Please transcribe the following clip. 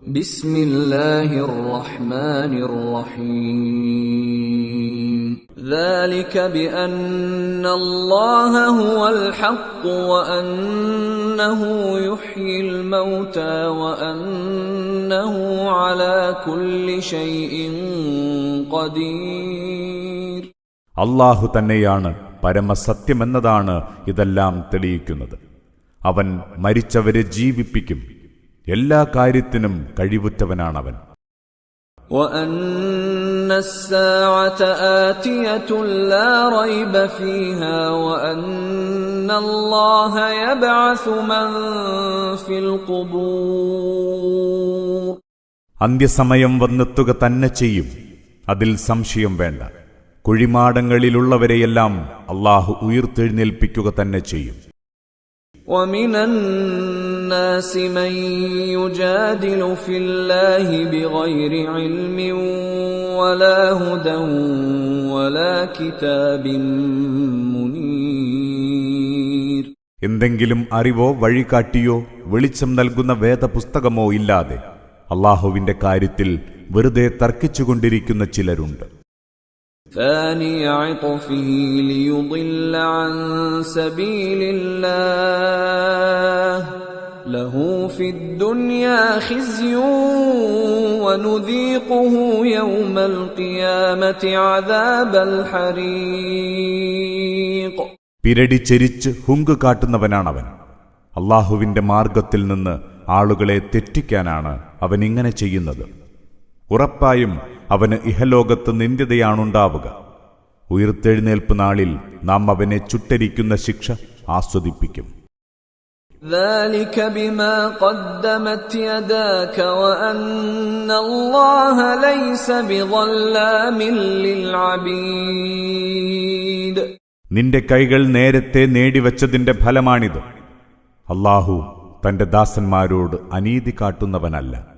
بسم الله الرحمن الرحيم ذلك بأن الله هو الحق وأنه يحيي الموتى وأنه على كل شيء قدير അള്ളാഹു തന്നെയാണ് പരമസത്യമെന്നതാണ് ഇതെല്ലാം തെളിയിക്കുന്നത് അവൻ മരിച്ചവരെ ജീവിപ്പിക്കും എല്ലാ കാര്യത്തിനും കഴിവുറ്റവനാണവൻ. അന്ത്യസമയം വന്നെത്തുക തന്നെ ചെയ്യും. അതിൽ സംശയം വേണ്ട. കുഴിമാടങ്ങളിലുള്ളവരെയെല്ലാം അള്ളാഹു ഉയർത്തെഴുന്നേൽപ്പിക്കുക തന്നെ ചെയ്യും. ومن الناس من يجادل في الله بغير علم ولا هدى ولا كتاب منير എന്തെങ്കിലും അറിവോ വഴികാട്ടിയോ വെളിച്ചം നൽകുന്ന വേദപുസ്തകമോ ഇല്ലാതെ അള്ളാഹുവിന്റെ കാര്യത്തിൽ വെറുതെ തർക്കിച്ചുകൊണ്ടിരിക്കുന്ന ചിലരുണ്ട് ثاني عطفه ليضل عن سبيل الله له في الدنيا خزي ونذيقه يوم القيامة عذاب الحريق പിരടി ചെരിച്ച് ഹുങ്ക് കാട്ടുന്നവനാണവൻ അള്ളാഹുവിന്റെ മാർഗത്തിൽ നിന്ന് ആളുകളെ തെറ്റിക്കാനാണ് അവൻ ഇങ്ങനെ ചെയ്യുന്നത് ഉറപ്പായും അവന് ഇഹലോകത്ത് നിന്ദ്യതയാണുണ്ടാവുക. ഉയർത്തെഴുന്നേൽപ്പ് നാളിൽ നാം അവനെ ചുട്ടരിക്കുന്ന ശിക്ഷ ആസ്വദിപ്പിക്കും. നിന്റെ കൈകൾ നേരത്തെ നേടിവച്ചതിന്റെ ഫലമാണിത്. അള്ളാഹു തന്റെ ദാസന്മാരോട് അനീതി കാട്ടുന്നവനല്ല.